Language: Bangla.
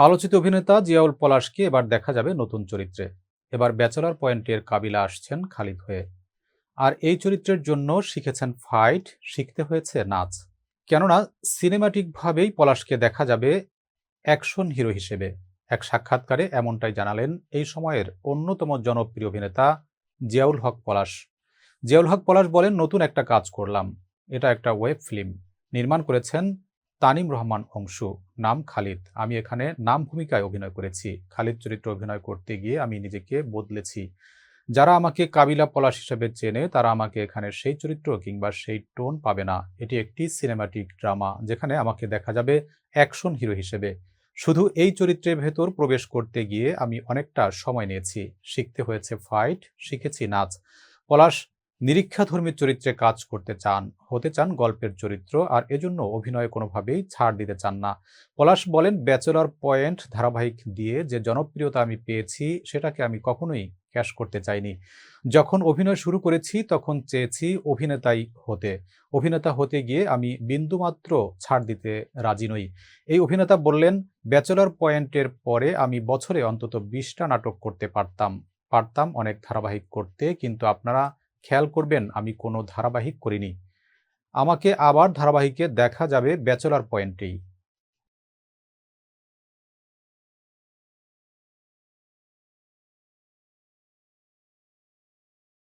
আলোচিত অভিনেতা জিয়াউল পলাশকে এবার দেখা যাবে নতুন চরিত্রে। এবার ব্যাচেলার পয়েন্টের কাবিলা আসছেন খালিদ হয়ে। আর এই চরিত্রের জন্য শিখেছেন ফাইট, শিখতে হয়েছে নাচ। কেননা, সিনেমাটিকভাবেই পলাশকে দেখা যাবে অ্যাকশন হিরো হিসেবে। এক সাক্ষাৎকারে এমনটাই জানালেন এই সময়ের অন্যতম জনপ্রিয় অভিনেতা জিয়াউল হক পলাশ। জিয়াউল হক পলাশ বলেন, নতুন একটা কাজ করলাম। এটা একটা ওয়েব ফিল্ম। নির্মাণ করেছেন তানিম রহমান অংশু, নাম খালিদ। আমি এখানে নাম ভূমিকায় অভিনয় করেছি। খালিদ চরিত্র অভিনয় করতে গিয়ে আমি নিজেকে বদলেছি। যারা আমাকে কাবিলা পলাশ হিসেবে চেনে, তারা আমাকে এখানে সেই চরিত্র কিংবা সেই টোন পাবে না। এটি একটি সিনেমাটিক ড্রামা যেখানে আমাকে দেখা যাবে অ্যাকশন হিরো হিসেবে। শুধু এই চরিত্রের ভেতর প্রবেশ করতে গিয়ে আমি অনেকটা সময় নিয়েছি। শিখতে হয়েছে ফাইট শিখেছি নাচ। পলাশ নিরীক্ষাধর্মী চরিত্রে কাজ করতে চান, হতে চান গল্পের চরিত্র, আর এজন্য অভিনয়ে কোনোভাবেই ছাড় দিতে চান না। পলাশ বলেন, ব্যাচেলর পয়েন্ট ধারাবাহিক দিয়ে যে জনপ্রিয়তা আমি পেয়েছি, সেটাকে আমি কখনোই ক্যাশ করতে চাইনি। যখন অভিনয় শুরু করেছি, তখন চেয়েছি অভিনেতাই হতে। অভিনেতা হতে গিয়ে আমি বিন্দুমাত্র ছাড় দিতে রাজি নই। এই অভিনেতা বললেন, ব্যাচেলর পয়েন্টের পরে আমি বছরে অন্তত বিশটা নাটক করতে পারতাম। পারতাম অনেক ধারাবাহিক করতে, কিন্তু আপনারা খেয়াল করবেন আমি কোনো ধারাবাহিক করিনি। আমাকে আবার ধারাবাহিকে দেখা যাবে ব্যাচেলার পয়েন্টেই।